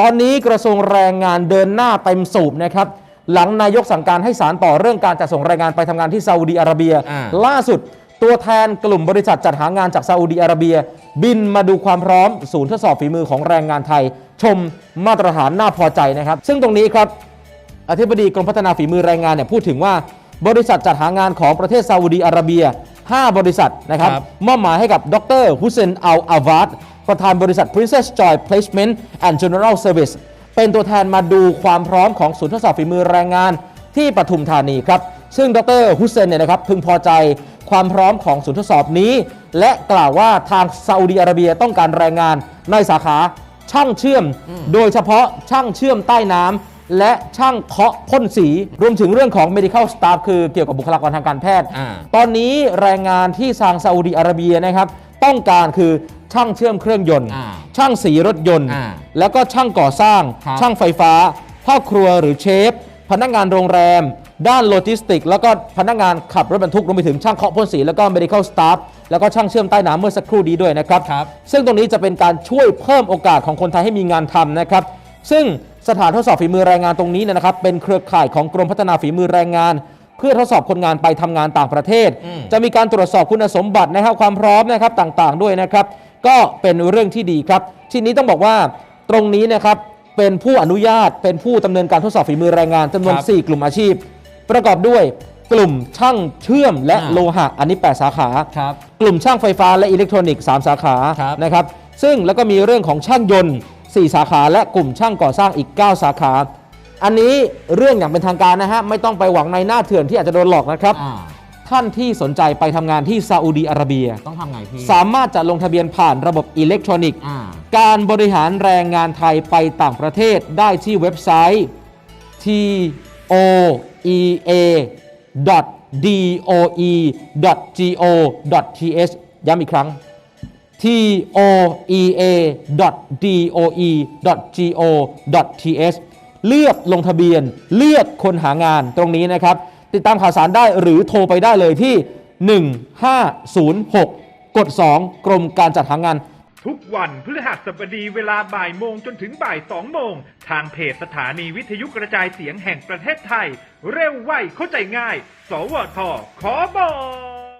ตอนนี้กระทรวงแรงงานเดินหน้าเต็มสูบนะครับ หลังนายกสั่งการให้สารต่อเรื่องการจัดส่งแรงงานไปทำงานที่ซาอุดีอาระเบีย อ่า ล่าสุดตัวแทนกลุ่มบริษัทจัดหางานจากซาอุดีอาระเบีย บินมาดูความพร้อม ศูนย์ทดสอบฝีมือของแรงงานไทย ชมมาตรฐานน่าพอใจนะครับ ซึ่งตรงนี้ครับ อธิบดีกรมพัฒนาฝีมือแรงงานเนี่ยพูดถึงว่า บริษัทจัดหางานของประเทศซาอุดีอาระเบีย 5 บริษัทนะครับครับ มอบหมายให้กับดรฮุเซนอัลอาวาดประธานบริษัท Princess Joy Placement and General Service เป็นตัวแทนมาดูความพร้อมของศูนย์ทดสอบฝีมือแรงงานที่ปทุมธานีครับ ซึ่งดรฮุเซนเนี่ยนะครับพึงพอใจความพร้อมของศูนย์ทดสอบนี้ และกล่าวว่าทางซาอุดีอาระเบียต้องการแรงงานในสาขาช่างเชื่อม โดยเฉพาะช่างเชื่อมใต้น้ำ และช่างเคาะพ่นสี รวมถึงเรื่องของ medical staff คือเกี่ยวกับบุคลากรทางการแพทย์ อ่า ตอนนี้แรงงานที่ทางซาอุดีอาระเบียนะครับ ต้องการคือช่างเชื่อมเครื่องยนต์ อ่าช่างสีรถยนต์ อ่าแล้วก็ช่างก่อสร้าง ครับ ช่างไฟฟ้า พ่อครัวหรือเชฟ พนักงานโรงแรม ด้านโลจิสติก แล้วก็พนักงานขับรถบรรทุกรวมไปถึงช่างเคาะพ่นสี แล้วก็ medical staff แล้วก็ช่างเชื่อมใต้น้ำเมื่อสักครู่นี้ด้วยนะครับ ครับ ซึ่งตรงนี้จะเป็นการช่วยเพิ่มโอกาสของคนไทยให้มีงานทำนะครับ ซึ่ง สถานทดสอบฝีมือแรงงานตรงนี้เนยนะครับเป็นเครือข่ายของกรมพัฒนาฝีมือแรงงาน เพื่อทดสอบคนงานไปทำงานต่างประเทศ อืม จะมีการตรวจสอบคุณสมบัตินะครับความพร้อมนะครับต่างๆ ด้วยนะครับ ก็เป็นเรื่องที่ดีครับ ทีนี้ต้องบอกว่าตรงนี้นะครับเป็นผู้อนุญาตเป็นผู้ดำเนินการทดสอบฝีมือแรงงานจำนวน ครับ 4 กลุ่มอาชีพ ประกอบด้วยกลุ่มช่างเชื่อมและอ่าโลหะอันนี้ 8 สาขา ครับ กลุ่มช่างไฟฟ้าและอิเล็กทรอนิกส์3สาขาครับนะครับ ซึ่งแล้วก็มีเรื่องของช่างยนต์ 4 สาขาและกลุ่มช่างก่อสร้างอีก 9 สาขา อันนี้เรื่องอย่างเป็นทางการนะฮะ ไม่ต้องไปหวังในหน้าเถื่อนที่อาจจะโดนหลอกนะครับ อ่าท่านที่สนใจไปทำงานที่ซาอุดีอาระเบีย ต้องทำไงพี่สามารถจะลงทะเบียนผ่านระบบอิเล็กทรอนิกส์ อ่า การบริหารแรงงานไทยไปต่างประเทศได้ที่เว็บไซต์ toea.doe.go.th ย้ำอีกครั้ง toea.doe.go.th เลือกลงทะเบียน เลือกคนหางานตรงนี้นะครับ ติดตามข่าวสารได้หรือโทรไปได้เลยที่ 1506 กด 2 กรมการจัดหางาน ทุกวันพฤหัสบดีเวลาบ่ายโมงจนถึงบ่ายสองโมง ทางเพจสถานีวิทยุกระจายเสียงแห่งประเทศไทย เร็วไวเข้าใจง่าย สวทขอบอก